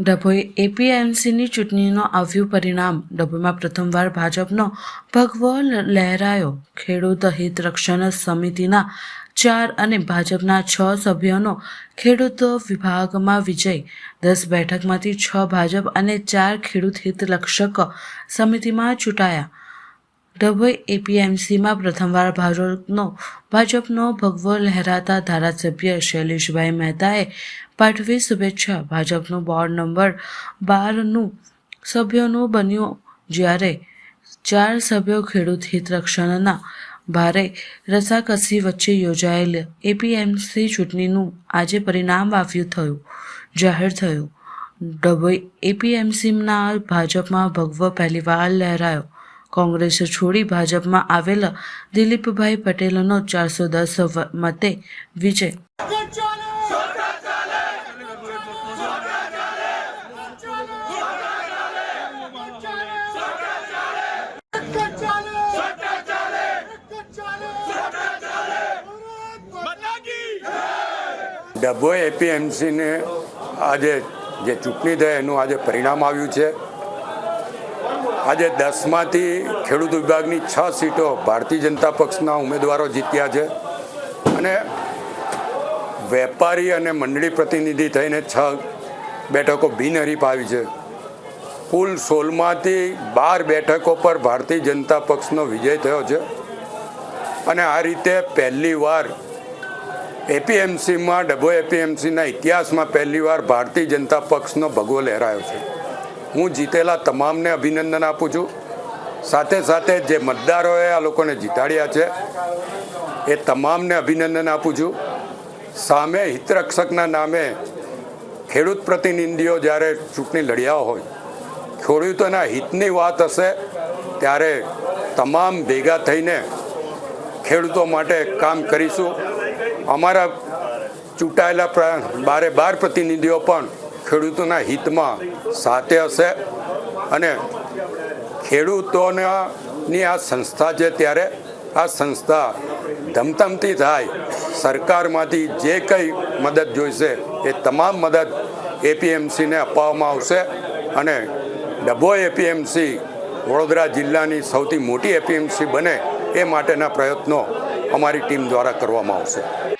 ડભોઈ એપીએમસીની ચૂંટણીનો આવ્યું પરિણામ. ડભોઈમાં પ્રથમવાર ભાજપનો ભગવો લહેરાયો. ખેડૂત હિત રક્ષણ સમિતિના ચાર અને ભાજપના છ સભ્યોનો ખેડૂત વિભાગમાં વિજય. દસ બેઠકમાંથી છ ભાજપ અને ચાર ખેડૂત હિત રક્ષક સમિતિમાં ચૂંટાયા. ડભોઈ એપીએમસીમાં પ્રથમવાર ભાજપનો ભાજપનો ભગવો લહેરાતા ધારાસભ્ય શૈલેષભાઈ મહેતાએ પાઠવી શુભેચ્છા. ભાજપનું બોર્ડ નંબર બારનું સભ્યોનું બન્યું જ્યારે ચાર સભ્યો ખેડૂત હિત રક્ષણના ભારે રસાકસી વચ્ચે યોજાયેલ એપીએમસી ચૂંટણીનું આજે પરિણામ આવ્યું થયું, જાહેર થયું. ડભોઈ એપીએમસીના ભાજપમાં ભગવો પહેલીવાર લહેરાયો. કોંગ્રેસ છોડી ભાજપમાં આવેલા દિલીપભાઈ પટેલનો ચારસો દસ મતે વિજય. ડભોઈ એપીએમસીને આજે જે ચૂંટણી થઈ એનું આજે પરિણામ આવ્યું છે. આજે દસમાંથી ખેડૂત વિભાગની છ સીટો ભારતીય જનતા પક્ષના ઉમેદવારો જીત્યા છે. અને વેપારી અને મંડળી પ્રતિનિધિ થઈને છ બેઠકો બિનહરીફ આવી છે. કુલ સોળમાંથી બાર બેઠકો પર ભારતીય જનતા પક્ષનો વિજય થયો છે. અને આ રીતે પહેલી વાર એપીએમસીમાં ડબો એપીએમસીના ઇતિહાસમાં પહેલીવાર ભારતીય જનતા પક્ષનો ભગવો લહેરાયો છે. હું જીતેલા તમામને અભિનંદન આપું છું. સાથે સાથે જે મતદારોએ આ લોકોને જીતાડ્યા છે, એ તમામને અભિનંદન આપું છું. સામે હિતરક્ષકના નામે ખેડૂત પ્રતિનિધિઓ જ્યારે ચૂંટણી લડ્યા હોય ખેડૂતોના હિતની વાત હશે, ત્યારે તમામ ભેગા થઈને ખેડૂતો માટે કામ કરીશું. અમારા ચૂંટાયેલા બારે બાર પ્રતિનિધિઓ પણ ખેડૂતોના હિતમાં સાથે હશે. અને ખેડૂતોની આ સંસ્થા છે ત્યારે આ સંસ્થા ધમધમતી થાય. સરકારમાંથી જે કંઈ મદદ જોઈશે એ તમામ મદદ એપીએમસીને અપાવવામાં આવશે. અને ડભો એપીએમસી વડોદરા જિલ્લાની સૌથી મોટી એપીએમસી બને એ માટેના પ્રયત્નો અમારી ટીમ દ્વારા કરવામાં આવશે.